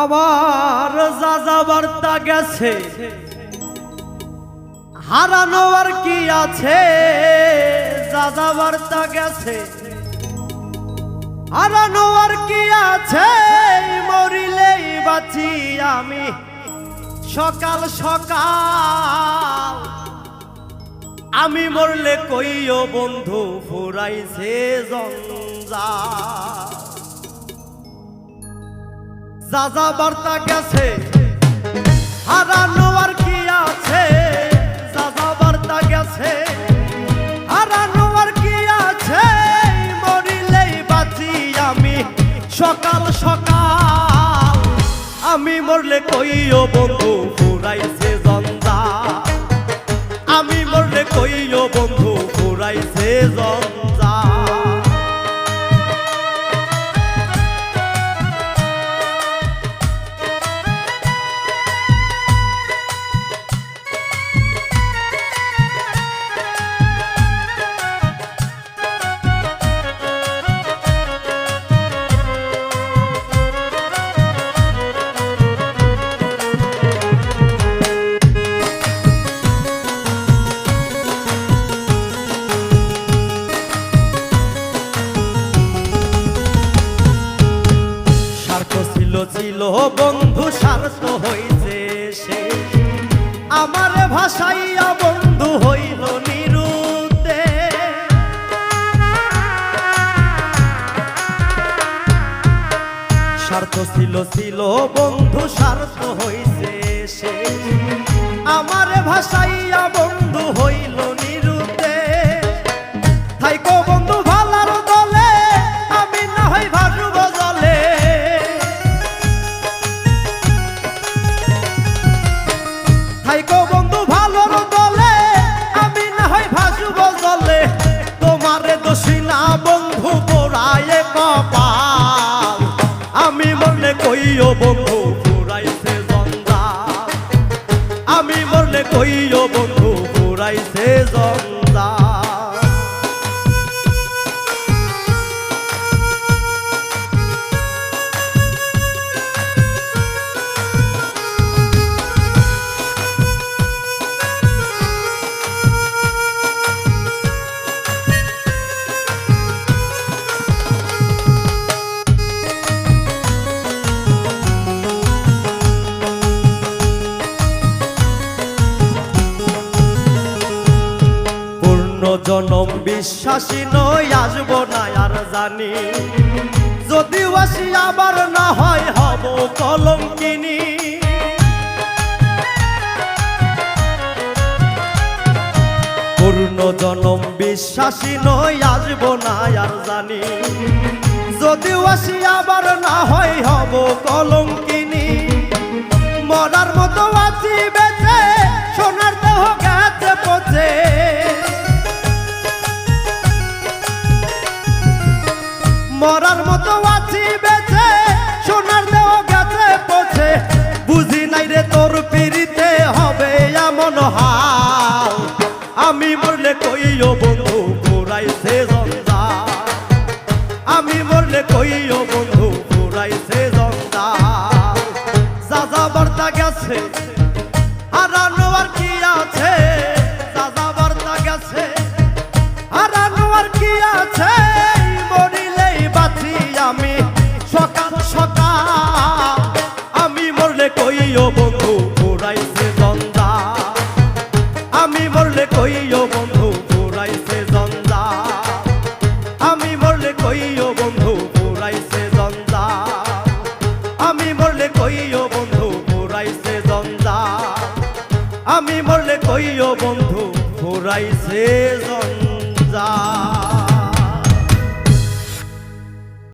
আমার যা যাবার তা গেছে, হারানো আর কি আছে? যা যাবার তা গেছে, হারানো আর কি আছে? মরিলেই বাঁচি আমি। সকাল সকাল, আমি মরলে কইও বন্ধু ফুরাইছে জঞ্জা যা যা বার্তা গেছে, হারানো আর কি আছে? যা যা বার্তা গেছে, হারানো আর কি আছে? মরিলেই বাঁচি আমি। সকাল সকাল, আমি মরলে কইও বন্ধু? ছিল বন্ধু স্বার্থ হইছে সে। আমার ভাষাইয়া বন্ধু হইল নিরুতে। স্বার্থ ছিল ছিল বন্ধু স্বার্থ হইছে সে। আমার ভাষাইয়া কইও বন্ধু পুরাইছে জঞ্জাল আমি মরলে কইও বন্ধু পুরাইছে জঞ্জাল জনম বিশ্বাসী নই, আসব না আর জানি। যদি আসি আবার না হয়, হব কলঙ্কিনী। পূর্ণ জনম বিশ্বাসী নই, আসব না আর জানি। যদি আসি আবার না হয়, হব কলঙ্কিনী। মরার মতো আছি বেঁচে, সোনার দেহ কইও বন্ধু ঘুরাইছে জন্দা আমি মরলে কইও বন্ধু ঘুরাইছে জন্দা যা যা বার্তা গেছে কি আছে? গেছে কি আছে? কইও বন্ধু, পুরাইছে জঞ্জা। আমি মরলে কইও বন্ধু, পুরাইছে জঞ্জা। আমি মরলে কইও বন্ধু, পুরাইছে জন্দা